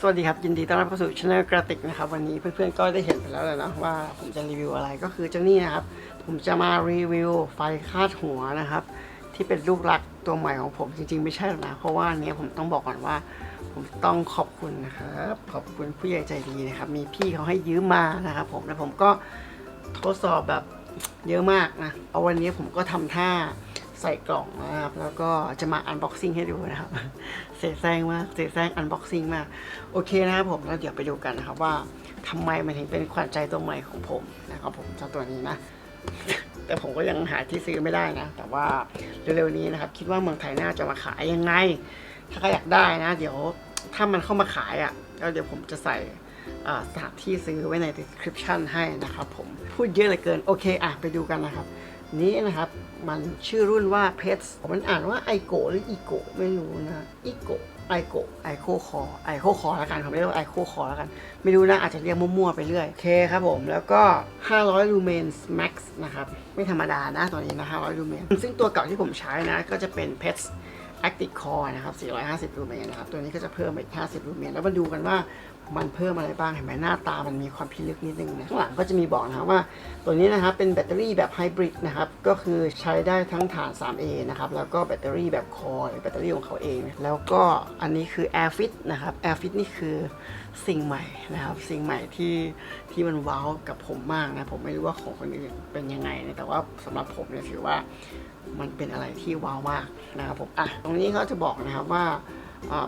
สวัสดีครับ ยินดีต้อนรับเข้าสู่ช anel กระติกนะครับ วันนี้เพื่อนๆก็ได้เห็นไปแล้วแหละนะว่าผมจะรีวิวอะไรก็คือเจ้านี่นะครับ ผมจะมารีวิวไฟคาดหัวนะครับ ที่เป็นลูกรักตัวใหม่ของผมจริงๆ ไม่ใช่หรอกนะ เพราะว่าอันเนี้ยผมต้องบอกก่อนว่า ผมต้องขอบคุณนะครับ ขอบคุณผู้ใหญ่ใจดีนะครับ มีพี่เขาให้ยืมมานะครับ ผมแล้วผมก็ทดสอบแบบเยอะมากนะเอาวันนี้ผมก็ทำท่า ใส่กล่องนะครับ แล้วก็จะมาอันบ็อกซิ่งให้ดูนะครับ เสียแซงมากเสียแซงอันบ็อกซิ่งมาก โอเคนะครับผมแล้วเดี๋ยวไปดูกันนะครับว่าทำไมมันถึงเป็นขวัญใจตัวใหม่ของผมนะครับผมเจ้าตัวนี้นะ แต่ผมก็ยังหาที่ซื้อไม่ได้นะ แต่ว่าเร็วๆนี้นะครับ คิดว่าเมืองไทยน่าจะมาขายยังไง ถ้าใครอยากได้นะ เดี๋ยวถ้ามันเข้ามาขายอะ่ะแล้วเดี๋ยวผมจะใส่ สถานที่ซื้อไว้ใน description ให้นะครับผมพูดเยอะเหลือเกิน โอเคอะไปดูกันนะครับ นี้นะครับมันชื่อรุ่นว่า Pets มันอ่านว่าไอโกหรืออีโกไม่รู้นะอีโกไอโกไอโคคอไอโคคอแล้วกันผมเรียกว่าไอโคคอแล้วกัน ไม่รู้นะอาจจะเรียกมั่วๆไปเรื่อยโอเคครับผมแล้วก็ 500 lumens max นะครับ ไม่ธรรมดานะตัวนี้นะ 500 lumen ซึ่งตัวเก่าที่ผมใช้นะก็จะเป็น Pets Active Core นะครับ 450 lumen นะครับ ตัวนี้ก็จะเพิ่มไปอีก 50 lumen แล้วมาดูกันว่า มันเพิ่มอะไรบ้างเห็นไหมหน้าตามันมีความพิลึกนิดนึงนะข้างหลังก็จะมีบอกนะครับว่าตัวนี้นะครับเป็นแบตเตอรี่แบบไฮบริดนะครับก็คือใช้ได้ทั้งฐาน 3A นะครับแล้วก็แบตเตอรี่แบบคอหรือแบตเตอรี่ของเขาเอง แล้วก็อันนี้คือ Airfit นะครับ Airfit นี่คือสิ่งใหม่นะครับสิ่งใหม่ที่ที่มันว้าวกับผมมากนะผมไม่รู้ว่าของคนอื่นเป็นยังไงนะแต่ว่าสำหรับผมเนี่ยถือว่ามันเป็นอะไรที่ว้าวมากนะครับผมอะตรงนี้เขาจะบอกนะครับว่า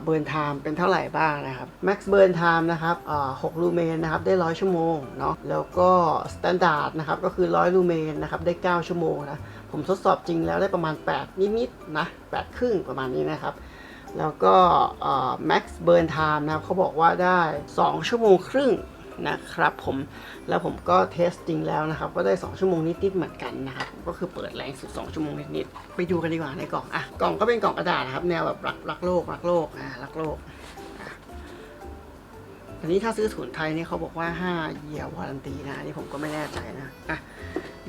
เบิร์นไทม์เป็นเท่าไหร่บ้างนะครับ Max Burn Time นะครับ6ลูเมนนะครับได้ 100 ชั่วโมงเนาะแล้วก็สแตนดาร์ดนะครับก็คือ 100 ลูเมนนะครับได้ 9 ชั่วโมงนะผมทดสอบจริงแล้วได้ประมาณ 8 นิดๆนะ8ครึ่งประมาณนี้นะครับ แล้วก็เอ่อ Max Burn Time นะครับเขาบอกว่าได้ 2 ชั่วโมงครึ่ง นะครับผมแล้วผมก็เทสจริงแล้วนะครับ ก็ได้ 2 ชั่วโมงนิดๆเหมือนกันนะครับ ก็คือเปิดแรงสุด 2 ชั่วโมงนิดๆไปดูกันดีกว่าในกล่องอะกล่องก็เป็นกล่องกระดาษนะครับ แนวแบบรักรักโลกรักโลกอ่ารักโลกอะอันนี้ถ้าซื้อถุนไทยนี่เขาบอกว่า 5 เยียร์วารันตีนะนี่ผมก็ไม่แน่ใจนะอะ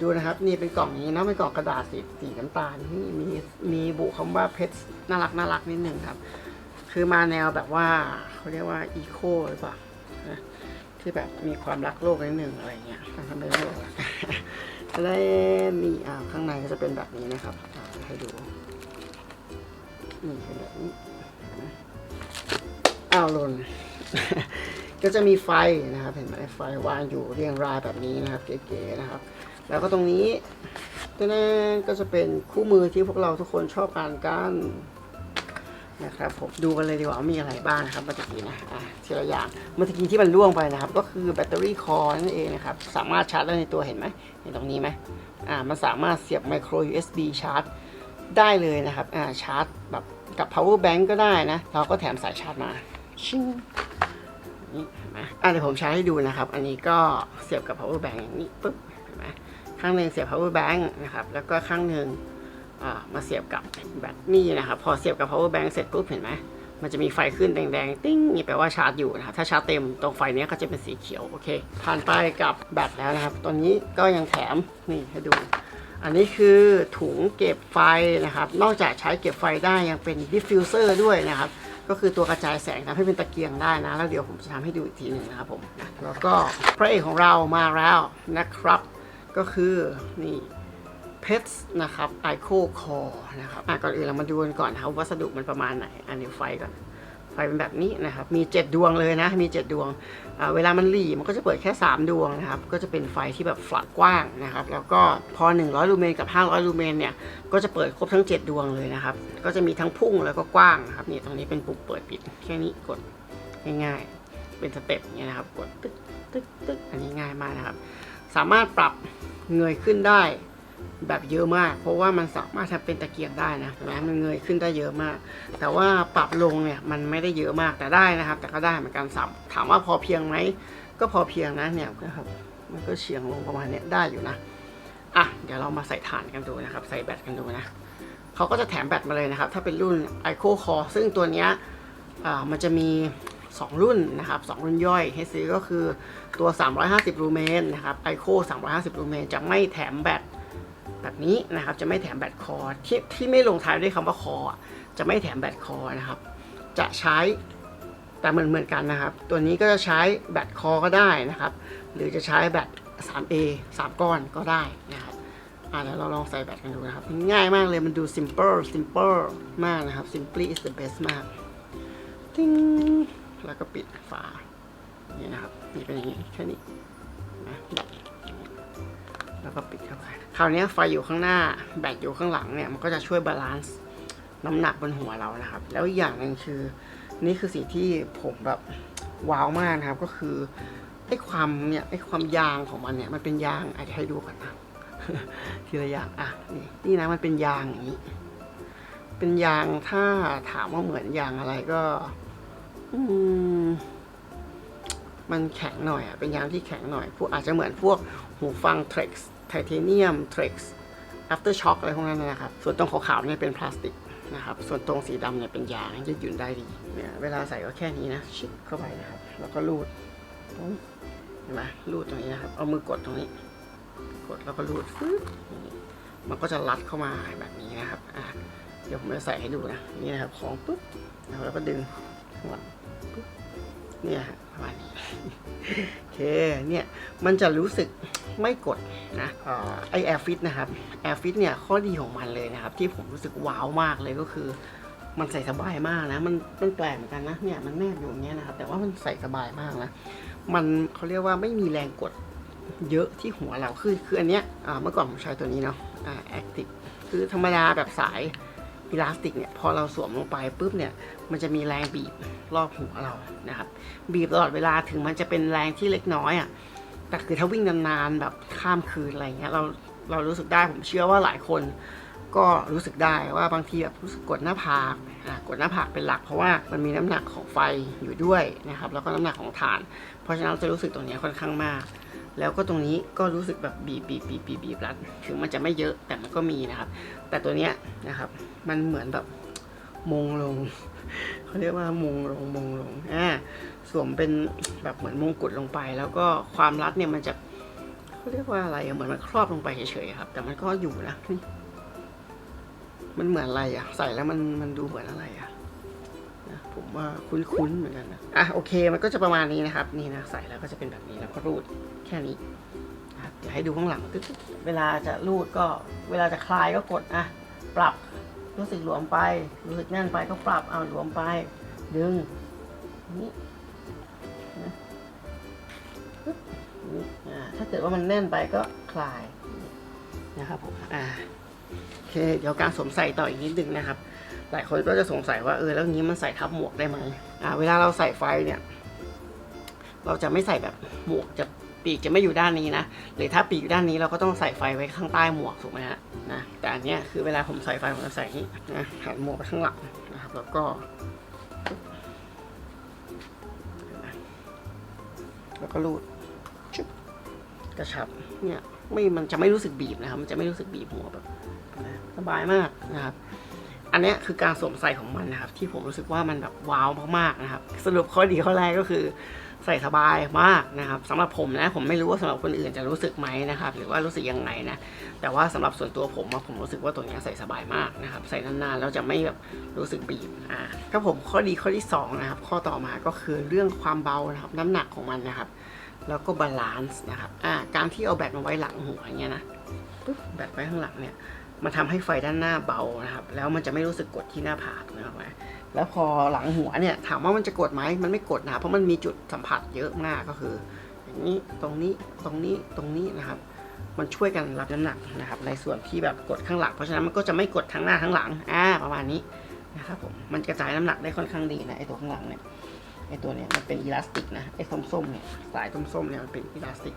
ดูนะครับนี่เป็นกล่องนี้นะเป็นกล่องกระดาษสีสีน้ำตาลนี่มีมีบุคำว่าเพชรน่ารักน่ารักนิดนึงครับ คือมาแนวแบบว่าเขาเรียกว่าอีโคหรือเปล่านะ ที่แบบมีความรักโลกนิดนึงอะไรเงี้ยทำไมไม่รู้ล่ะแล้มีอ่าข้างในก็จะเป็นแบบนี้นะครับให้ดูนี่เป็นแบบนี้อ้าวหล่นก็จะมีไฟนะครับ เห็นไหมไฟวางอยู่เรียงรายแบบนี้นะครับ เก๋ๆนะครับ แล้วก็ตรงนี้ตัวนั้ก็จะเป็นคู่มือที่พวกเราทุกคนชอบอ่านกัน นะครับผมดูกันเลยดีกว่ามีอะไรบ้างนะครับเมื่อกี้นะทีละอย่างเมื่อกี้ที่มันล่วงไปนะครับ ก็คือแบตเตอรี่คอนั่นเองนะครับ สามารถชาร์จได้ในตัวเห็นไหมเห็นตรงนี้ไหมอ่ามันสามารถเสียบไมโคร USB ชาร์จได้เลยนะครับอ่าชาร์จแบบกับ power bank ก็ได้นะ เราก็แถมสายชาร์จมาชิงนี่เห็นไหมอะเดี๋ยวผมใช้ให้ดูนะครับ อันนี้ก็เสียบกับ power bank อย่างนี้ปุ๊บเห็นไหมข้างหนึ่งเสียบ power bank นะครับแล้วก็ข้างหนึ่ง มาเสียบกับแบตนี่นะครับพอเสียบกับ power bank เสร็จปุ๊บเห็นไหมมันจะมีไฟขึ้นแดงๆ ติ้งนี่แปลว่าชาร์จอยู่นะครับถ้าชาร์จเต็มตรงไฟนี้ก็จะเป็นสีเขียวโอเคผ่านไปกับแบตแล้วนะครับ ตอนนี้ก็ยังแถมนี่ให้ดู อันนี้คือถุงเก็บไฟนะครับ นอกจากใช้เก็บไฟได้ยังเป็นดิฟฟิวเซอร์ด้วยนะครับ ก็คือตัวกระจายแสงทำให้เป็นตะเกียงได้นะ แล้วเดี๋ยวผมจะทำให้ดูอีกทีหนึ่งนะครับผมแล้วก็พระเอกของเรามาแล้วนะครับ ก็คือนี่ Pets นะครับ Ico Core นะครับก่อนอื่นเรามาดูกันก่อนครับวัสดุมันประมาณไหน อันนี้ไฟก่อน ไฟเป็นแบบนี้นะครับ มี 7 ดวงเลยนะ มี 7 ดวง เวลามันหลีมันก็จะเปิดแค่ 3 ดวงนะครับ ก็จะเป็นไฟที่แบบฝักกว้างนะครับ แล้วก็พอ 100 ลูเมนกับ 500 ลูเมนเนี่ย ก็จะเปิดครบทั้ง 7 ดวงเลยนะครับ ก็จะมีทั้งพุ่งแล้วก็กว้างนะครับ นี่ตรงนี้เป็นปุ่มเปิดปิด แค่นี้กดง่ายๆ เป็นสเต็ปอย่างเงี้ยนะครับ กดตึ๊กตึ๊กตึ๊กอันนี้ง่ายมากนะครับ สามารถปรับเงยขึ้นได้ แบบเยอะมาก เพราะว่ามันสามารถทำเป็นตะเกียงได้นะเห็นไหมมันเงยขึ้นได้เยอะมาก แต่ว่าปรับลงเนี่ยมันไม่ได้เยอะมากแต่ได้นะครับ แต่ก็ได้เหมือนกันสับถามว่าพอเพียงไหมก็พอเพียงนะเนี่ยนะครับมันก็เฉียงลงประมาณเนี้ยได้อยู่นะอะเดี๋ยวเรามาใส่ถ่านกันดูนะครับ ใส่แบตกันดูนะเขาก็จะแถมแบตมาเลยนะครับ ถ้าเป็นรุ่น Ico Core ซึ่งตัวเนี้ยอ่ามันจะมี 2 รุ่นนะครับสองรุ่นย่อยให้ซื้อก็คือตัว 350ลูเมนนะครับ Ico 350ลูเมนจะไม่แถมแบต แบบนี้นะครับจะไม่แถมแบตคอร์ที่ที่ไม่ลงท้ายด้วยคำว่าคอจะไม่แถมแบตคอนะครับ จะใช้แต่เหมือนเหมือนกันนะครับ ตัวนี้ก็จะใช้แบตคอก็ได้นะครับ หรือจะใช้แบต 3A 3 ก้อนก็ได้นะครับอ่าเดี๋ยวเราลองใส่แบตกันดูนะครับ ง่ายมากเลยมันดู simple simple มากนะครับ simply is the best มากติ้งแล้วก็ปิดฝานี่นะครับนี่เป็นอย่างนี้แค่นี้นะแล้วก็ปิดเข้าไป ราวนี้ไฟอยู่ข้างหน้าแบตอยู่ข้างหลังเนี่ยมันก็จะช่วยบาลานซ์น้ำหนักบนหัวเรานะครับ แล้วอีกอย่างหนึ่งคือ นี่คือสิ่งที่ผมแบบว้าวมากนะครับก็คือไอ้ความเนี่ยไอ้ความยางของมันเนี่ยมันเป็นยางอาจจะให้ดูก่อนนะทีละอย่างอะนี่นี่นะมันเป็นยางอย่างนี้ เป็นยางถ้าถามว่าเหมือนยางอะไรก็ อืมมันแข็งหน่อยอะเป็นยางที่แข็งหน่อย พวกอาจจะเหมือนพวกหูฟัง Trex ไทเทเนียม Trex After Shock อคอะไรพวกนั้นนะครับ ส่วนตรงขาวๆเนี่ยเป็นพลาสติกนะครับ ส่วนตรงสีดำเนี่ยเป็นยางยืดหยุ่นได้ดีเนี่ยเวลาใส่ก็แค่นี้นะชิดเข้าไปนะครับ แล้วก็รูดปุ๊บเห็นไหมรูดตรงนี้นะครับ เอามือกดตรงนี้ กดแล้วก็รูดฟึ๊บมันก็จะรัดเข้ามาแบบนี้นะครับอะเดี๋ยวผมจะใส่ให้ดูนะ นี่นะครับของปุ๊บแล้วก็ดึงข้างหลังปุ๊บเนี่ยฮะประมาณนี้โอเคเนี่ยมันจะรู้สึก ไม่กดนะอไอแอร์ฟิตนะครับแอร์ฟิตเนี่ยข้อดีของมันเลยนะครับ ที่ผมรู้สึกว้าวมากเลยก็คือ มันใส่สบายมากนะ มันมันแปลกเหมือนกันนะเนี่ยมันแนบอยู่อย่างเงี้ยนะครับแต่ว่ามันใส่สบายมากนะมันเขาเรียกว่าไม่มีแรงกดเยอะที่หัวเราคือคืออันเนี้ยเมื่อก่อนผมใช้ตัวนี้เนาะอ่าแอคติคือธรรมดาแบบสายอิลาสติกเนี่ยพอเราสวมลงไปปุ๊บเนี่ยมันจะมีแรงบีบรอบหัวเรานะครับบีบตลอดเวลาถึงมันจะเป็นแรงที่เล็กน้อยอะ่ะ แต่คือถ้าวิ่งนานๆแบบข้ามคืนอะไรเงี้ยเราเรารู้สึกได้ผมเชื่อว่าหลายคนก็รู้สึกได้ว่าบางทีแบบรู้สึกกดหน้าผากอะกดหน้าผากเป็นหลัก เพราะว่ามันมีน้ำหนักของไฟอยู่ด้วยนะครับแล้วก็น้ำหนักของฐาน เพราะฉะนั้นจะรู้สึกตรงนี้ค่อนข้างมาก แล้วก็ตรงนี้ก็รู้สึกแบบบีบบีบบีบบีบบีบรัดถึงมันจะไม่เยอะแต่มันก็มีนะครับ แต่ตัวเนี้ยนะครับมันเหมือนแบบมงลง เขาเรียกว่ามงลงมงลงอ่าสวมเป็นแบบเหมือนมงกุฎลงไป แล้วก็ความรัดเนี่ยมันจะเขาเรียกว่าอะไรอะเหมือนมันครอบลงไปเฉยๆครับ แต่มันก็อยู่นะนี่มันเหมือนอะไรอะใส่แล้วมันมันดูเหมือนอะไรอะนะผมว่าคุ้นๆเหมือนกันนะอะโอเค มันก็จะประมาณนี้นะครับ นี่นะใส่แล้วก็จะเป็นแบบนี้แล้วก็รูดแค่นี้เดี๋ยวให้ดูข้างหลังตึ๊ดๆเวลาจะรูดก็เวลาจะคลายก็กดอะปรับ รู้สึกหลวมไป รู้สึกแน่นไปก็ปรับเอาหลวมไป ดึงนี่นะนี่ถ้าเกิดว่ามันแน่นไปก็คลายนะครับผมอ่าโอเค เดี๋ยวการสวมใส่ต่ออีกนิดนึงนะครับ หลายคนก็จะสงสัยว่าเออแล้วงี้มันใส่ทับหมวกได้ไหมอ่าเวลาเราใส่ไฟเนี่ย เราจะไม่ใส่แบบหมวกจะ ปีกจะไม่อยู่ด้านนี้นะ หรือถ้าปีกอยู่ด้านนี้เราก็ต้องใส่ไฟไว้ข้างใต้หมวกถูกไหมฮะนะแต่อันนี้คือเวลาผมใส่ไฟผมจะใส่นี้นะหันหมวกไปข้างหลังนะครับแล้วก็แล้วก็รูดชุบกระชับเนี่ยไม่มันจะไม่รู้สึกบีบนะครับ มันจะไม่รู้สึกบีบหัวแบบนะสบายมากนะครับ อันนี้คือการสวมใส่ของมันนะครับ ที่ผมรู้สึกว่ามันแบบว้าวมากๆนะครับ สรุปข้อดีข้อแรกก็คือ ใส่สบายมากนะครับสำหรับผมนะผมไม่รู้ว่าสำหรับคนอื่นจะรู้สึกไหมนะครับหรือว่ารู้สึกยังไงนะแต่ว่าสำหรับส่วนตัวผมอะผมรู้สึกว่าตัวนี้ใส่สบายมากนะครับใส่นานๆแล้วจะไม่แบบรู้สึกบีบอ่าครับผมข้อดีข้อที่สองนะครับข้อต่อมาก็คือเรื่องความเบานะครับน้ำหนักของมันนะครับ แล้วก็บาลานซ์นะครับอ่าการที่เอาแบตมาไว้หลังหัวอย่างเงี้ยนะปุ๊บแบตไว้ข้างหลังเนี่ยมันทำให้ไฟด้านหน้าเบานะครับแล้วมันจะไม่รู้สึกกดที่หน้าผากนะครับ แล้วพอหลังหัวเนี่ยถามว่ามันจะกดไหมมันไม่กดนะเพราะมันมีจุดสัมผัสเยอะมากก็คืออย่างนี้ตรงนี้ตรงนี้ตรงนี้นะครับ มันช่วยกันรับน้ำหนักนะครับ ในส่วนที่แบบกดข้างหลังเพราะฉะนั้นมันก็จะไม่กดทั้งหน้าทั้งหลังอ่าประมาณนี้นะครับผมมันกระจายน้ำหนักได้ค่อนข้างดีนะไอตัวข้างหลังเนี่ยไอตัวเนี้ยมันเป็นอีลาสติกนะไอส้มๆเนี่ยสายส้มๆเนี่ยมันเป็นอีลาสติก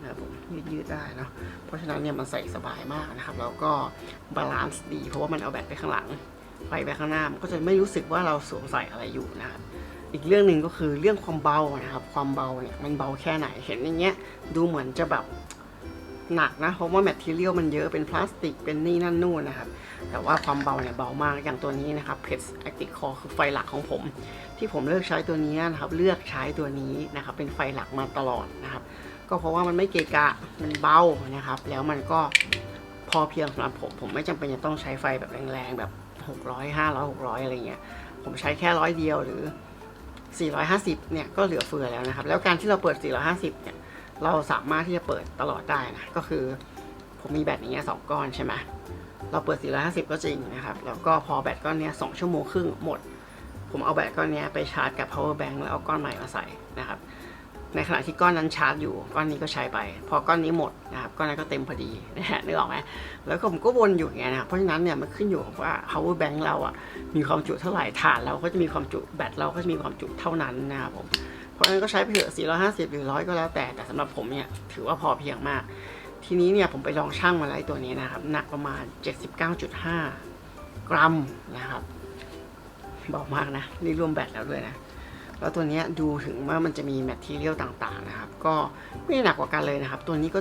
นะครับผมยืดยืดได้เนาะเพราะฉะนั้นเนี่ยมันใส่สบายมากนะครับ แล้วก็บาลานซ์ดีเพราะว่ามันเอาแบตไปข้างหลัง ไฟไปข้างหน้ามันก็จะไม่รู้สึกว่าเราสวมใส่อะไรอยู่นะครับอีกเรื่องหนึ่งก็คือเรื่องความเบานะครับ ความเบาเนี่ยมันเบาแค่ไหนเห็นอย่างเงี้ย ดูเหมือนจะแบบหนักนะเพราะว่าแมทเทียลมันเยอะเป็นพลาสติกเป็นนี่นั่นนู่นนะครับ แต่ว่าความเบาเนี่ยเบามากอย่างตัวนี้นะครับ p e t Active Core คือไฟหลักของผม ที่ผมเลือกใช้ตัวนี้นะครับ เลือกใช้ตัวนี้นะครับ เป็นไฟหลักมาตลอดนะครับ ก็เพราะว่ามันไม่เกะกะมันเบานะครับ แล้วมันก็พอเพียงสำหรับผมผมไม่จำเป็นจะต้องใช้ไฟแบบแรงๆแบบ 600 500 600อะไรเงี้ยผมใช้แค่ร้อยเดียวหรือ 450 เนี่ยก็เหลือเฟือแล้วนะครับ แล้วการที่เราเปิด 450 เนี่ย เราสามารถที่จะเปิดตลอดได้นะ ก็คือผมมีแบตอย่างเงี้ยสองก้อนใช่ไหมเราเปิด 450 ก็จริงนะครับ แล้วก็พอแบตก้อนเนี้ย2ชั่วโมงครึ่งหมด ผมเอาแบตก้อนเนี้ยไปชาร์จกับ power bank แล้วเอาก้อนใหม่มาใส่นะครับ ในขณะที่ก้อนนั้นชาร์จอยู่ก้อนนี้ก็ใช้ไป พอก้อนนี้หมดนะครับก้อนนั้นก็เต็มพอดีนะฮะนึกออกไหมแล้วผมก็วนอยู่อย่างเงี้ยนะครับเพราะฉะนั้นเนี่ยมันขึ้นอยู่กับว่า power bank เราอะมีความจุเท่าไหร่ฐานเราก็จะมีความจุแบตเราก็จะมีความจุเท่านั้นนะครับผมเพราะฉะนั้นก็ใช้ไปเถอะ450 หรือ 100 ก็แล้วแต่แต่สำหรับผมเนี่ยถือว่าพอเพียงมาก ทีนี้เนี่ยผมไปลองชั่งมาแล้วตัวนี้นะครับหนักประมาณ 79.5 กรัมนะครับเบามากนะนี่รวมแบตแล้วด้วยนะ แล้วตัวนี้ดูถึงว่ามันจะมีแมทเทียลต่างๆนะครับ ก็ไม่หนักกว่ากันเลยนะครับ ตัวนี้ก็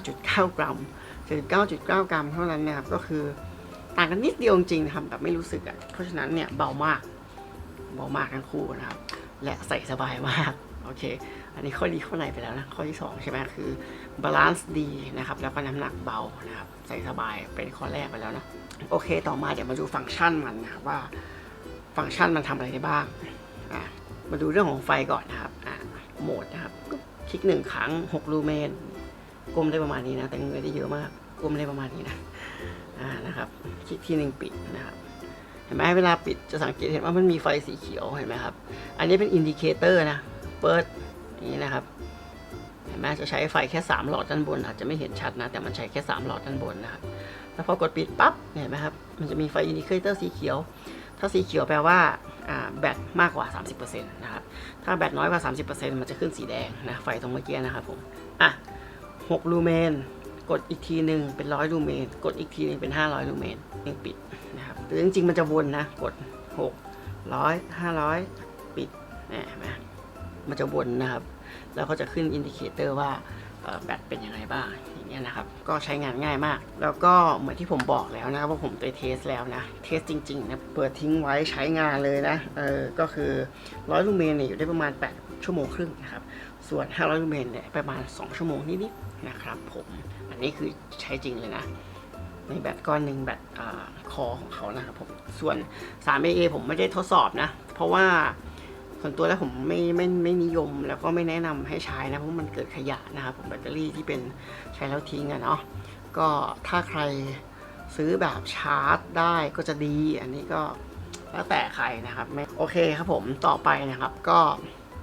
79.9 กรัม 79.9 กรัมเท่านั้นนะครับ ก็คือต่างกันนิดเดียวจริงๆนะครับแบบไม่รู้สึกอะ่ะ เพราะฉะนั้นเนี่ยเบามาก เบามากทั้งคู่นะครับ และใส่สบายมาก โอเค อันนี้ข้อดีข้อไหนไปแล้วนะ ข้อที่ 2 ใช่ไหมคือบาลานซ์ดีนะครับ แล้วก็น้ำหนักเบานะครับ ใส่สบายเป็นข้อแรกไปแล้วนะ โอเค ต่อมาเดี๋ยวมาดูฟังก์ชันมันนะครับว่า ฟังก์ชันมันทำอะไรได้บ้าง อะ มาดูเรื่องของไฟก่อนนะครับอะโหมดนะครับคลิกหนึ่งครั้ง6ลูเมนกลมได้ประมาณนี้นะ แต่เงยได้เยอะมากกลมได้ประมาณนี้นะอ่านะครับ คลิกที่หนึ่งปิดนะครับเห็นไหมเวลาปิดจะสังเกตเห็นว่ามันมีไฟสีเขียวเห็นไหมครับ อันนี้เป็นอินดิเคเตอร์นะเปิดนี้นะครับเห็นไหมจะใช้ไฟแค่ 3 หลอดด้านบน อาจจะไม่เห็นชัดนะ แต่มันใช้แค่ 3 หลอดด้านบนนะครับแล้วพอกดปิดปั๊บเห็นไหมครับมันจะมีไฟอินดิเคเตอร์สีเขียว ถ้าสีเขียวแปลว่าแบตมากกว่า 30%นะครับ ถ้าแบตน้อยกว่า 30%มันจะขึ้นสีแดงนะ ไฟตรงเมื่อกี้นะครับผม อะ6ลูเมน กดอีกทีหนึ่งเป็น100ลูเมน กดอีกทีหนึงเป็น 500ลูเมนยังปิดนะครับหรือจริงๆ มันจะวนนะ กด 6 100 500 ปิดเนี่ยนไหมมันจะวนนะครับ แล้วก็จะขึ้นอินดิเคเตอร์ว่าแบตเป็นยังไงบ้าง เงี้ยนะครับ ก็ใช้งานง่ายมาก แล้วก็เหมือนที่ผมบอกแล้วนะครับว่าผมไปเทสแล้วนะ เทสจริงๆนะ เปิดทิ้งไว้ใช้งานเลยนะ เออ ก็คือ100ลูเมนเนี่ยอยู่ได้ประมาณ 8 ชั่วโมงครึ่งนะครับ ส่วน 500 ลูเมนเนี่ยประมาณ 2 ชั่วโมงนิดๆนะครับผม อันนี้คือใช้จริงเลยนะในแบตก้อนหนึ่งแบตคอของเขานะครับผม ส่วน 3AA ผมไม่ได้ทดสอบนะ เพราะว่า ส่วนตัวแล้วผมไม่ไม่ไม่นิยมแล้วก็ไม่แนะนำให้ใช้นะเพราะมันเกิดขยะนะครับผมแบตเตอรี่ที่เป็นใช้แล้วทิ้งอะเนาะก็ถ้าใครซื้อแบบชาร์จได้ก็จะดี อันนี้ก็แล้วแต่ใครนะครับไม่โอเคครับผมต่อไปนะครับ ก็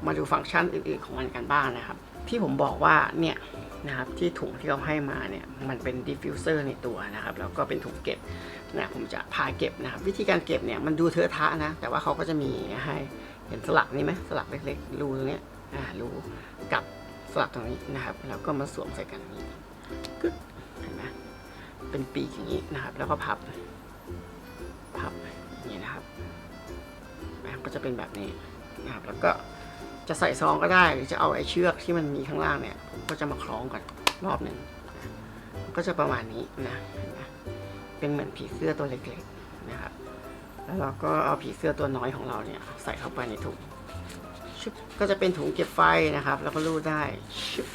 มาดูฟังก์ชันอื่นๆของมันกันบ้างนะครับ ที่ผมบอกว่าเนี่ยนะครับที่ถุงที่เขาให้มาเนี่ยมันเป็นดิฟฟิวเซอร์ในตัวนะครับแล้วก็เป็นถุงเก็บนะผมจะพาเก็บนะครับ วิธีการเก็บเนี่ยมันดูเทอะทะนะ แต่ว่าเขาก็จะมีให้ เห็นสลักนี่ไหมสลักเล็กๆรูตรงนี้อ่ารูกับสลักตรงนี้นะครับ แล้วก็มาสวมใส่กันอย่างนี้กึ๊กเห็นไหมเป็นปีกอย่างนี้นะครับ แล้วก็พับ พับอย่างนี้นะครับก็จะเป็นแบบนี้นะครับ แล้วก็จะใส่ซองก็ได้หรือจะเอาไอ้เชือกที่มันมีข้างล่างเนี่ยผมก็จะมาคล้องก่อนรอบหนึ่งก็จะประมาณนี้นะเห็นไหมเป็นเหมือนผีเสื้อตัวเล็กๆ แล้วเราก็เอาผีเสื้อตัวน้อยของเราเนี่ยใส่เข้าไปในถุงชึบก็จะเป็นถุงเก็บไฟนะครับ แล้วก็รูดได้ชึบ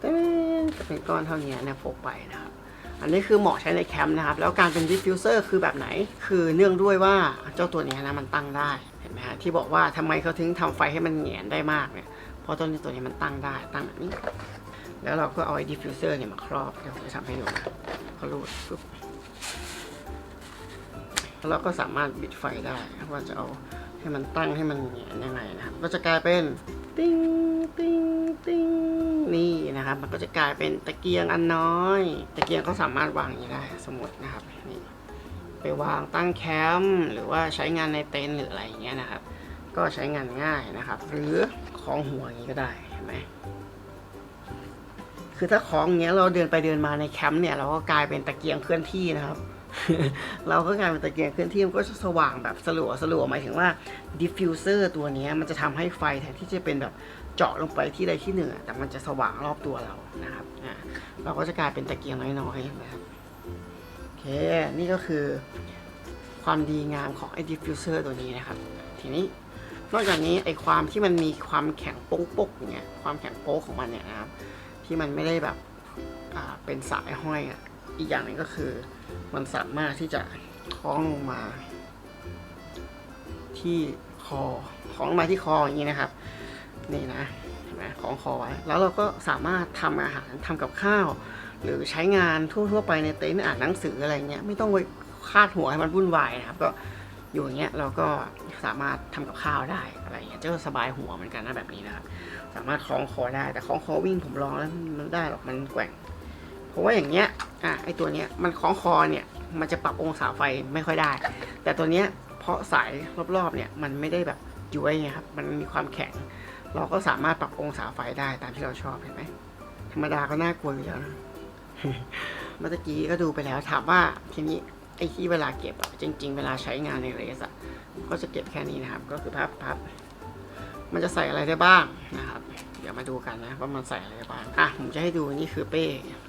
เต้นจะเป็นก้อนเท่านี้นะพกไปนะครับ อันนี้คือเหมาะใช้ในแคมป์นะครับ แล้วการเป็นดิฟฟิวเซอร์คือแบบไหน คือเนื่องด้วยว่าเจ้าตัวเนี้ยนะมันตั้งได้เห็นไหมฮะที่บอกว่าทำไมเขาถึงทำไฟให้มันแหงนได้มากเนี่ยเพราะตัวนี้ตัวนี้มันตั้งได้ตั้งแบบนี้แล้วเราก็เอาไอ้ดิฟฟิวเซอร์เนี่ยมาครอบเดี๋ยวผมจะทำให้ดูนะก็รูดปุ๊บ แล้วเราก็สามารถบิดไฟได้ว่าจะเอาให้มันตั้งให้มันยังไงนะครับ ก็จะกลายเป็นติ้งติ้งติ้งนี่นะครับ มันก็จะกลายเป็นตะเกียงอันน้อย ตะเกียงก็สามารถวางอย่างนี้ได้สมมตินะครับนี่ไปวางตั้งแคมป์หรือว่าใช้งานในเต็นท์หรืออะไรอย่างเงี้ยนะครับ ก็ใช้งานง่ายนะครับ หรือคล้องหัวอย่างนี้ก็ได้เห็นไหมคือถ้าคล้องอย่างเงี้ยเราเดินไปเดินมาในแคมป์เนี่ยเราก็กลายเป็นตะเกียงเคลื่อนที่นะครับ เราก็กลายเป็นตะเกียงเคลื่อนที่มันก็จะสว่างแบบสลัวสลัวหมายถึงว่าดิฟฟิวเซอร์ตัวนี้มันจะทำให้ไฟแทนที่จะเป็นแบบเจาะลงไปที่ใดที่หนึ่งแต่มันจะสว่างรอบตัวเรานะครับเราก็จะกลายเป็นตะเกียงน้อยๆนะครับโอเคนี่ก็คือความดีงามของไอ้ดิฟฟิวเซอร์ตัวนี้นะครับ ทีนี้นอกจากนี้ไอ้ความที่มันมีความแข็งโป๊กๆเงี้ยความแข็งโป๊กของมันเนี่ยนะครับ ที่มันไม่ได้แบบเป็นสายห้อยอะอีกอย่างหนึ่งก็คือ มันสามารถที่จะคล้องลงมา ที่คออของมาที่คออย่างนี้นะครับ นี่นะเห็นไหมของคอไว้ แล้วเราก็สามารถทำอาหารทำกับข้าว หรือใช้งานทั่วๆไปในเต็นท์อ่านหนังสืออะไรเงี้ยไม่ต้องไปคาดหัวให้มันวุ่นวายนะครับ ก็อยู่อย่างเงี้ยเราก็สามารถทำกับข้าวได้อะไรเงี้ยจะสบายหัวเหมือนกันนะแบบนี้นะครับ สามารถคล้องคอได้แต่คล้องคอวิ่งผมลองแล้วมันได้หรอกมันแกว่งเพราะว่าอย่างเงี้ย อะไอตัวเนี้ยมันคล้องคอเนี่ยมันจะปรับองศาไฟไม่ค่อยได้ แต่ตัวเนี้ยเพราะสายรอบๆเนี่ยมันไม่ได้แบบย้วยไงครับมันมีความแข็ง เราก็สามารถปรับองศาไฟได้ตามที่เราชอบเห็นไหมธรรมดาก็น่ากลัวอยู่แล้วนะเมื่อกี้ก็ดูไปแล้วถามว่าทีนี้ไอ้ที่เวลาเก็บอะจริง ๆ เวลาใช้งานในเรสอะก็จะเก็บแค่นี้นะครับ ก็คือพับพับมันจะใส่อะไรได้บ้างนะครับ เดี๋ยวมาดูกันนะว่ามันใส่อะไรได้บ้างอะผมจะให้ดูนี่คือเป้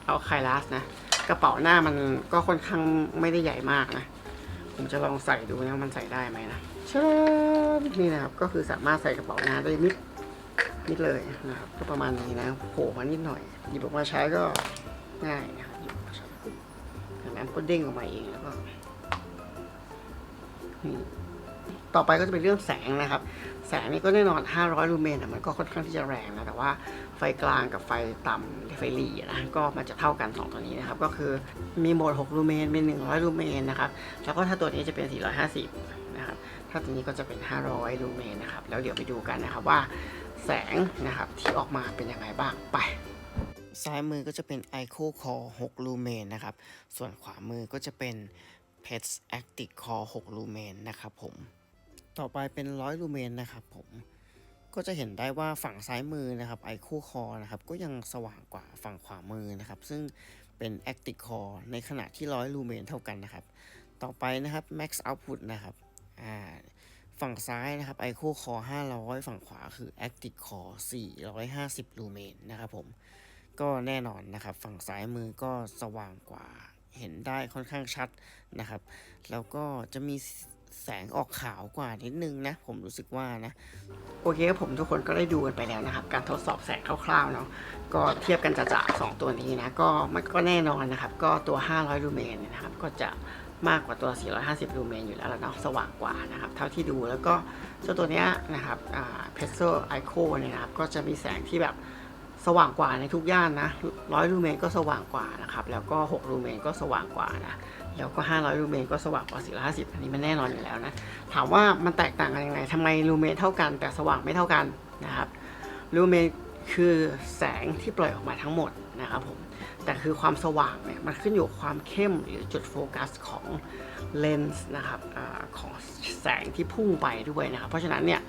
เอาไคลัสนะ กระเป๋าหน้ามันก็ค่อนข้างไม่ได้ใหญ่มากนะ ผมจะลองใส่ดูนะมันใส่ได้ไหมนะเชานี่นะครับ ก็คือสามารถใส่กระเป๋าหน้าได้มิดมิดเลยนะครับ ก็ประมาณนี้นะโผล่มานิดหน่อย หยิบออกมาใช้ก็ง่ายนะครับหยิบออกมาใช้ปุ๊บเห็นไหมมันก็เด้งออกมาเองแล้วก็ต่อไปก็จะเป็นเรื่องแสงนะครับ แสงนี่ก็แน่นอน 500 ลูเมนมันก็ค่อนข้างที่จะแรงนะ แต่ว่าไฟกลางกับไฟต่ำไฟหลีนะ ก็มันจะเท่ากัน 2 ตัวนี้นะครับ ก็คือมีโหมด 6 ลูเมนเป็น 100 ลูเมนนะครับ แล้วก็ถ้าตัวนี้จะเป็น 450 นะครับ ถ้าตัวนี้ก็จะเป็น 500 ลูเมนนะครับ แล้วเดี๋ยวไปดูกันนะครับว่าแสงนะครับที่ออกมาเป็นยังไงบ้างไปซ้ายมือก็จะเป็น ICO Core 6ลูเมนนะครับ ส่วนขวามือก็จะเป็น Pets Active Core 6ลูเมนนะครับผม ต่อไปเป็น100ลูเมนนะครับผมก็จะเห็นได้ว่าฝั่งซ้ายมือนะครับ ICO Core นะครับก็ยังสว่างกว่าฝั่งขวามือนะครับ ซึ่งเป็น Active Core ในขณะที่100ลูเมนเท่ากันนะครับ ต่อไปนะครับ Max Output นะครับอ่าฝั่งซ้ายนะครับ ICO Core 500 ฝั่งขวาคือ Active Core 450 ลูเมนนะครับผมก็แน่นอนนะครับฝั่งซ้ายมือก็สว่างกว่าเห็นได้ค่อนข้างชัดนะครับ แล้วก็จะมี แสงออกขาวกว่านิดนึงนะ ผมรู้สึกว่านะ โอเคผมทุกคนก็ได้ดูกันไปแล้วนะครับ การทดสอบแสงคร่าวๆเนาะก็เทียบกันจะๆสองตัวนี้นะ ก็มันก็แน่นอนนะครับ ก็ตัว 500 ลูเมนนะครับ ก็จะมากกว่าตัว 450 ลูเมนอยู่แล้วลเนาะสว่างกว่านะครับ เท่าที่ดูแล้วก็เจ้าตัวเนี้ยนะครับอ่า p e s o Ico เนี่ยนะครับ ก็จะมีแสงที่แบบสว่างกว่าในทุกย่านนะ100ลูเมนก็สว่างกว่านะครับ แล้วก็ 6 ลูเมนก็สว่างกว่านะ แล้วก็ 500ลูเมนก็สว่างกว่า450อันนี้มันแน่นอนอยู่แล้วนะ ถามว่ามันแตกต่างกันยังไงทำไมลูเมนเท่ากัน แต่สว่างไม่เท่ากันนะครับลูเมนคือแสงที่ปล่อยออกมาทั้งหมดนะครับผมแต่คือความสว่างเนี่ยมันขึ้นอยู่ความเข้มหรือจุดโฟกัสของเลนส์นะครับอของแสงที่พุ่งไปด้วยนะครับ เพราะฉะนั้นเนี่ย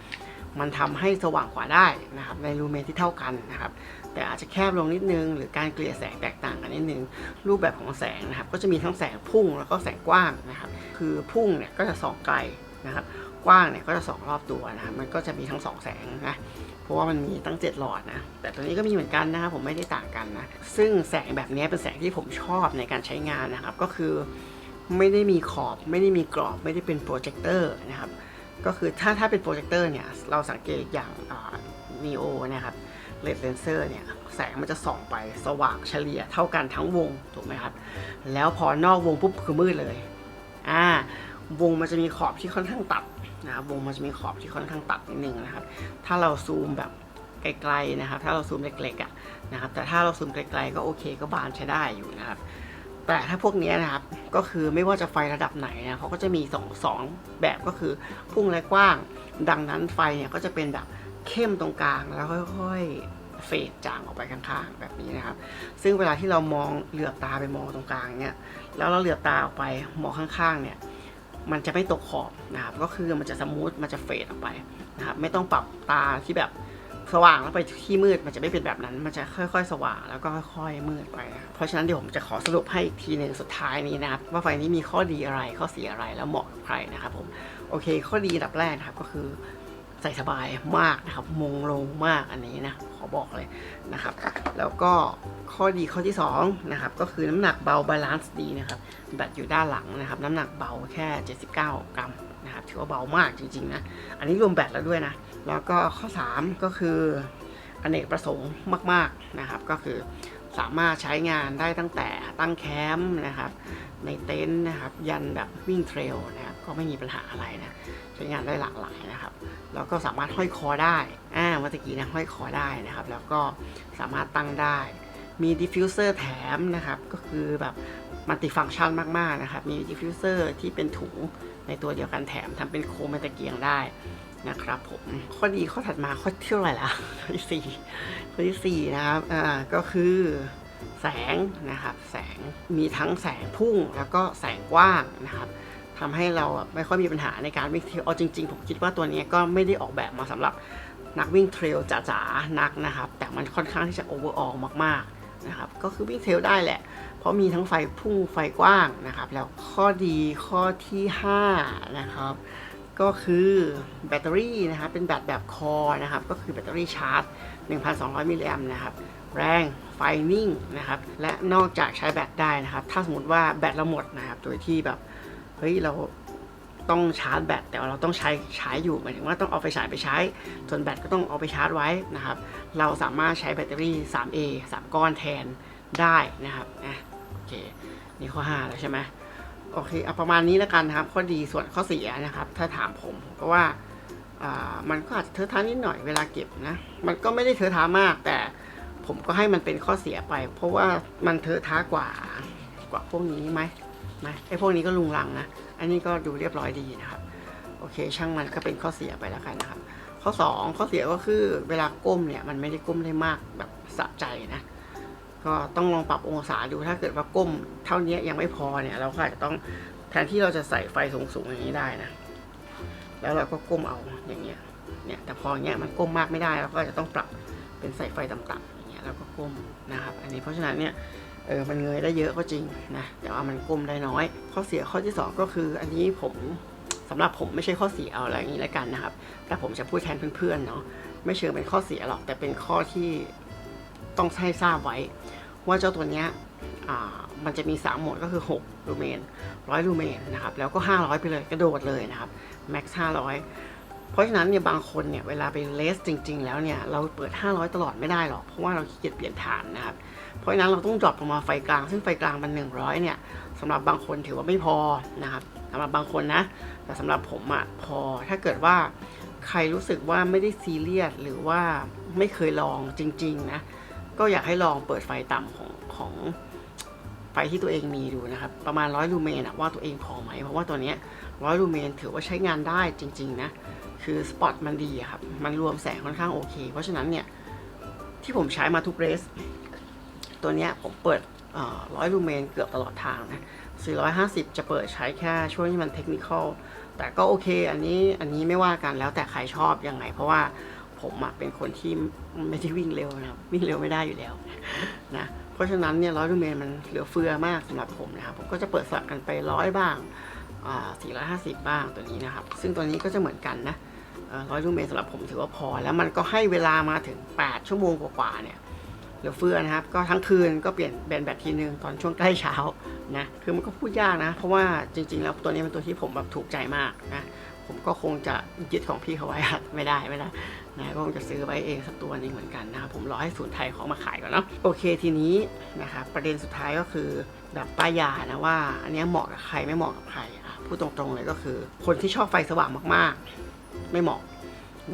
มันทำให้สว่างกว่าได้นะครับในลูเมนที่เท่ากันนะครับแต่อาจจะแคบลงนิดนึง หรือการเกลี่ยแสงแตกต่างกันนิดนึง รูปแบบของแสงนะครับ ก็จะมีทั้งแสงพุ่งแล้วก็แสงกว้างนะครับ คือพุ่งเนี่ยก็จะส่องไกลนะครับ กว้างเนี่ยก็จะส่องรอบตัวนะครับมันก็จะมีทั้งสองแสงนะเพราะว่ามันมีตั้ง 7 หลอดนะ แต่ตัวนี้ก็มีเหมือนกันนะครับผมไม่ได้ต่างกันนะ ซึ่งแสงแบบนี้เป็นแสงที่ผมชอบในการใช้งานนะครับ ก็คือไม่ได้มีขอบไม่ได้มีกรอบไม่ได้เป็นโปรเจคเตอร์นะครับ ก็คือถ้าถ้าเป็นโปรเจคเตอร์เนี่ย เราสังเกตอย่างนีโอนะครับเลดเลนเซอร์เนี่ย แสงมันจะส่องไปสว่างเฉลี่ยเท่ากันทั้งวง ถูกไหมครับ แล้วพอนอกวงปุ๊บคือมืดเลยอ่าวงมันจะมีขอบที่ค่อนข้างตัดนะครับวงมันจะมีขอบที่ค่อนข้างตัดนิดนึงนะครับ ถ้าเราซูมแบบไกลๆนะครับ ถ้าเราซูมเล็กๆอะนะครับ แต่ถ้าเราซูมไกลๆก็โอเคก็บานใช้ได้อยู่นะครับ แต่ถ้าพวกนี้นะครับก็คือไม่ว่าจะไฟระดับไหนนะเขาก็จะมีสองสองแบบก็คือพุ่งและกว้าง ดังนั้นไฟเนี่ยก็จะเป็นแบบเข้มตรงกลางแล้วค่อยๆเฟดจางออกไปข้างๆ แบบนี้นะครับ ซึ่งเวลาที่เรามองเหลือบตาไปมองตรงกลางเนี่ยแล้วเราเหลือบตาออกไปมองข้างๆเนี่ยมันจะไม่ตกขอบนะครับก็คือมันจะสมูทมันจะเฟดออกไปนะครับไม่ต้องปรับตาที่แบบ สว่างแล้วไปที่มืดมันจะไม่เป็นแบบนั้น มันจะค่อยๆ สว่างแล้วก็ค่อยๆ มืดไป เพราะฉะนั้นเดี๋ยวผมจะขอสรุปให้อีกทีหนึ่งสุดท้ายนี้นะครับว่าไฟนี้มีข้อดีอะไรข้อเสียอะไรแล้วเหมาะกับใครนะครับผมโอเค ข้อดีอันดับแรกนะครับก็คือใส่สบายมากนะครับมงลงมากอันนี้นะขอบอกเลยนะครับ แล้วก็ข้อดีข้อที่2นะครับก็คือน้ำหนักเบาบาลานซ์ดีนะครับแบตอยู่ด้านหลังนะครับ น้ำหนักเบาแค่ 79 กรัมนะครับถือว่าเบามากจริงๆนะอันนี้รวมแบตแล้วด้วยนะ แล้วก็ข้อ 3 ก็คืออเนกประสงค์มาก ๆนะครับ ก็คือสามารถใช้งานได้ตั้งแต่ตั้งแคมป์นะครับ ในเต็นท์นะครับ ยันแบบวิ่งเทรลนะครับก็ไม่มีปัญหาอะไรนะใช้งานได้หลากหลายนะครับ แล้วก็สามารถห้อยคอได้อ่าเมื่อกี้นะห้อยคอได้นะครับ แล้วก็สามารถตั้งได้ มีดิฟฟิวเซอร์แถมนะครับ ก็คือแบบมัลติฟังก์ชันมาก ๆ นะครับ มีดิฟฟิวเซอร์ที่เป็นถุงในตัวเดียวกันแถมทำเป็นโคมเป็นตะเกียงได้ นะครับผมข้อดีข้อถัดมาข้อที่เท่าไหร่ละข้อที่สี่ข้อที่สี่นะครับอ่าก็คือแสงนะครับแสงมีทั้งแสงพุ่งแล้วก็แสงกว้างนะครับทำให้เราไม่ค่อยมีปัญหาในการวิ่งเทรลเอาจริงๆ ผมคิดว่าตัวนี้ก็ไม่ได้ออกแบบมาสำหรับนักวิ่งเทรลจ๋าๆนักนะครับ แต่มันค่อนข้างที่จะโอเวอร์ออลมากๆนะครับก็คือวิ่งเทรลได้แหละ เพราะมีทั้งไฟพุ่งไฟกว้างนะครับ แล้วข้อดีข้อที่ 5 นะครับ ก็คือแบตเตอรี่นะครับเป็นแบตแบบคอนะครับก็คือแบตเตอรี่ชาร์จ 1,200 มิลลิแอมป์นะครับแรงไฟนิ่งนะครับและนอกจากใช้แบตได้นะครับ ถ้าสมมติว่าแบตเราหมดนะครับโดยที่แบบเฮ้ยเราต้องชาร์จแบตแต่เราต้องใช้ใช้อยู่หมายถึงว่าต้องเอาไฟฉายไปใช้ ส่วนแบตก็ต้องเอาไปชาร์จไว้นะครับ เราสามารถใช้แบตเตอรี่ 3A 3 ก้อนแทนได้นะครับอะโอเคนี่ข้อ 5 แล้วใช่ไหม โอเคเอาประมาณนี้แล้วกันนะครับ ข้อดีส่วนข้อเสียนะครับ ถ้าถามผมก็ว่ามันก็อาจจะเทอะทานิดหน่อยเวลาเก็บนะ มันก็ไม่ได้เทอะทามาก แต่ผมก็ให้มันเป็นข้อเสียไป เพราะว่ามันเทอะท้ากว่ากว่าพวกนี้ไหมไหมไอ้พวกนี้ก็ลุงลังนะ อันนี้ก็ดูเรียบร้อยดีนะครับ โอเค ช่างมันก็เป็นข้อเสียไปแล้วกันนะครับ ข้อ 2 ข้อเสียก็คือเวลาก้มเนี่ยมันไม่ได้ก้มได้มากแบบสะใจนะ ก็ต้องลองปรับองศาดูถ้าเกิดว่าก้มเท่านี้ยังไม่พอเนี่ยเราก็อาจจะต้องแทนที่เราจะใส่ไฟสูงๆอย่างนี้ได้นะ แล้วเราก็ก้มเอาอย่างเงี้ยเนี่ยแต่พอเงี้ยมันก้มมากไม่ได้เราก็จะต้องปรับเป็นใส่ไฟต่ำๆอย่างเงี้ยแล้วก็ก้มนะครับ อันนี้เพราะฉะนั้นเนี่ยเออมันเงยได้เยอะก็จริงนะแต่ว่ามันก้มได้น้อย ข้อเสียข้อที่สองก็คืออันนี้ผมสำหรับผมไม่ใช่ข้อเสียเอาอะไรอย่างนี้แล้วกันนะครับ แต่ผมจะพูดแทนเพื่อนๆเนาะไม่เชิงเป็นข้อเสียหรอกแต่เป็นข้อที่ต้องให้ทราบไว้ ว่าเจ้าตัวเนี้ยมันจะมี3โหมดก็คือ 6 ลูเมน 100 ลูเมนนะครับ แล้วก็ 500 ไปเลยกระโดดเลยนะครับ แม็กซ์500 เพราะฉะนั้นเนี่ยบางคนเนี่ยเวลาไปเลสจริง ๆ แล้วเนี่ยเราเปิด 500 ตลอดไม่ได้หรอก เพราะว่าเราขี้เกียจเปลี่ยนฐานนะครับ เพราะฉะนั้นเราต้องดรอปลงมาไฟกลาง ซึ่งไฟกลางมัน 100 เนี่ยสำหรับบางคนถือว่าไม่พอนะครับสำหรับบางคนนะ แต่สำหรับผมอะพอ ถ้าเกิดว่าใครรู้สึกว่าไม่ได้ซีเรียสหรือว่าไม่เคยลองจริง ๆ นะ ก็อยากให้ลองเปิดไฟต่ำของของไฟที่ตัวเองมีดูนะครับ ประมาณร้อยลูเมนอะว่าตัวเองพอไหม เพราะว่าตัวเนี้ยร้อยลูเมนถือว่าใช้งานได้จริง ๆ นะ คือสปอตมันดีครับ มันรวมแสงค่อนข้างโอเค เพราะฉะนั้นเนี่ย ที่ผมใช้มาทุกเรส ตัวเนี้ยผมเปิดร้อยลูเมนเกือบตลอดทางนะ 450 จะเปิดใช้แค่ช่วงที่มันเทคนิคอลแต่ก็โอเค อันนี้อันนี้ไม่ว่ากันแล้วแต่ใครชอบยังไง เพราะว่า ผมอะเป็นคนที่ไม่ได้วิ่งเร็วนะครับ วิ่งเร็วไม่ได้อยู่แล้วนะเพราะฉะนั้นเนี่ยร้อยลูเมนมันเหลือเฟือมากสำหรับผมนะครับผมก็จะเปิดสลับกันไปร้อยบ้างสี่ร้อ่า450บ้างตัวนี้นะครับ ซึ่งตัวนี้ก็จะเหมือนกันนะร้อยลูเมนสำหรับผมถือว่าพอ แล้วมันก็ให้เวลามาถึง 8 ชั่วโมงกว่าๆเนี่ยเหลือเฟือนะครับ ก็ทั้งคืนก็เปลี่ยนแบนแบตทีนึงตอนช่วงใกล้เช้านะคือมันก็พูดยากนะ เพราะว่าจริง ๆ แล้วตัวนี้เป็นตัวที่ผมแบบถูกใจมากนะผมก็คงจะยึดของพี่เขาไว้ไม่ได้ไม่ได้ นะก็คงจะซื้อไว้เองสักตัวนึงเหมือนกันนะครับผมรอให้ศูนย์ไทยเขามาขายก่อนเนาะโอเคทีนี้นะครับประเด็นสุดท้ายก็คือแบบป้ายยานะว่า อันนี้เหมาะกับใครไม่เหมาะกับใครพูดตรงๆเลยก็คือ คนที่ชอบไฟสว่างมากๆ ไม่เหมาะ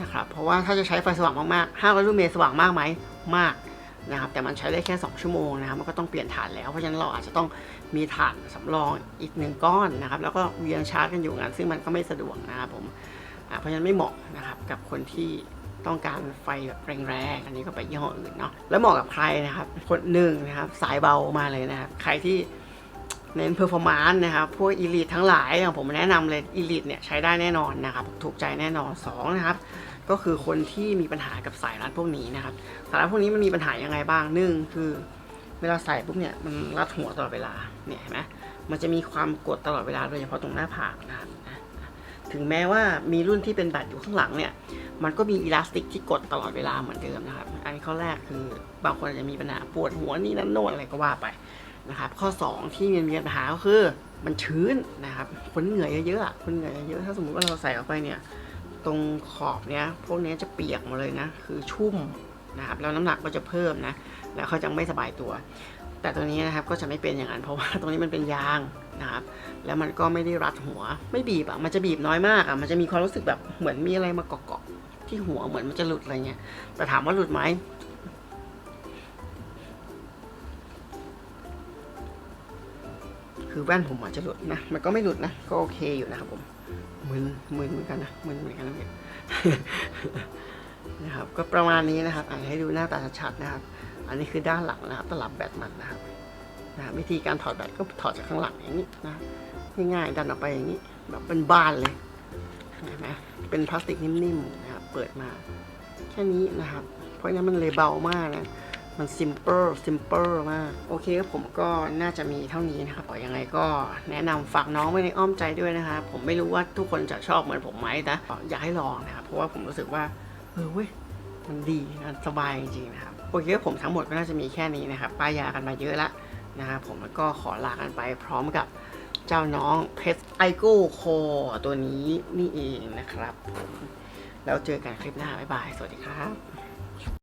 นะครับเพราะว่าถ้าจะใช้ไฟสว่างมากๆ500ลูเมสว่างมากไหมมากนะครับแต่มันใช้ได้แค่ 2 ชั่วโมงนะครับมันก็ต้องเปลี่ยนฐานแล้ว เพราะฉะนั้นเราอาจจะต้องมีฐานสำรองอีกหนึ่งก้อนนะครับแล้วก็เวียนชาร์จกันอยู่งั้นซึ่งมันก็ไม่สะดวกนะครับผมเพราะฉะนั้นไม่เหมาะนะครับกับคนที่ ต้องการไฟแบบแรงๆ อันนี้ก็ไปยี่ห้ออื่นเนาะ แล้วเหมาะกับใครนะครับ คนหนึ่งนะครับ สายเบามาเลยนะครับ ใครที่เน้นเพอร์ฟอร์มานซ์นะครับ พวกอีลิททั้งหลายอย่างผมแนะนำเลยอีลิทเนี่ยใช้ได้แน่นอนนะครับ ถูกใจแน่นอนสองนะครับ ก็คือคนที่มีปัญหากับสายรัดพวกนี้นะครับ สายรัดพวกนี้มันมีปัญหายังไงบ้างหนึ่งคือเวลาใส่ปุ๊บเนี่ยมันรัดหัวตลอดเวลาเนี่ยเห็นไหมมันจะมีความกดตลอดเวลาโดยเฉพาะตรงหน้าผากนะครับถึงแม้ว่ามีรุ่นที่เป็นแบตอยู่ข้างหลังเนี่ย มันก็มีอิลาสติกที่กดตลอดเวลาเหมือนเดิมนะครับ อันนี้ข้อแรกคือบางคนอาจจะมีปัญหาปวดหัวนี่นั่นโน่นอะไรก็ว่าไปนะครับ ข้อ 2 ที่มันมีปัญหาก็คือมันชื้นนะครับคนเหงื่อเยอะๆคนเหงื่อเยอะๆถ้าสมมติว่าเราใส่ออกไปเนี่ย ตรงขอบเนี้ยพวกเนี้ยจะเปียกหมดเลยนะ คือชุ่มนะครับแล้วน้ำหนักก็จะเพิ่มนะ แล้วเขาจะไม่สบายตัว แต่ตัวนี้นะครับก็จะไม่เป็นอย่างนั้นเพราะว่าตรงนี้มันเป็นยางนะครับ แล้วมันก็ไม่ได้รัดหัว ไม่บีบอะมันจะบีบน้อยมากอะมันจะมีความรู้สึกแบบเหมือนมีอะไรมาเกาะ ที่หัวเหมือนมันจะหลุดอะไรเงี้ย แต่ถามว่าหลุดไหมคือแว่นผมอาจจะหลุดนะ มันก็ไม่หลุดนะ ก็โอเคอยู่นะครับผมมึนมึนเหมือนกันนะมึนเหมือนกันนะเพื่อนะครับ ก็ประมาณนี้นะครับอะให้ดูหน้าตาชัดๆนะครับ อันนี้คือด้านหลังนะครับตลับแบตมันนะครับนะบวิธีการถอดแบตก็ถอดจากข้างหลังอย่างนี้นะ ง่ายๆดันออกไปอย่างนี้แบบเป็นบ้านเลย เห็นไหมเป็นพลาสติกนิ่มๆนะครับเปิดมา แค่นี้นะครับ เพราะนั้นมันเลยเบามากนะมันซิมเ l ิลซิมเ l ิลมาก โอเคครับผมก็น่าจะมีเท่านี้นะครับอยังไงก็แนะนำฝากน้องไว้ในอ้อมใจด้วยนะครับผมไม่รู้ว่าทุกคนจะชอบเหมือนผมไหมนะอยากให้ลองนะครับ เพราะว่าผมรู้สึกว่า เออเว้ย มันดีมันสบายจริงๆนะครับ โอเคครับผมทั้งหมดก็น่าจะมีแค่นี้นะครับ ป้ายยากันมาเยอะละนะครับผมแล้วก็ขอลากันไปพร้อมกับ เจ้าน้องเพชรไอโก้โคตัวนี้นี่เองนะครับผมแล้วเจอกันคลิปหน้า บ๊ายบาย สวัสดีครับ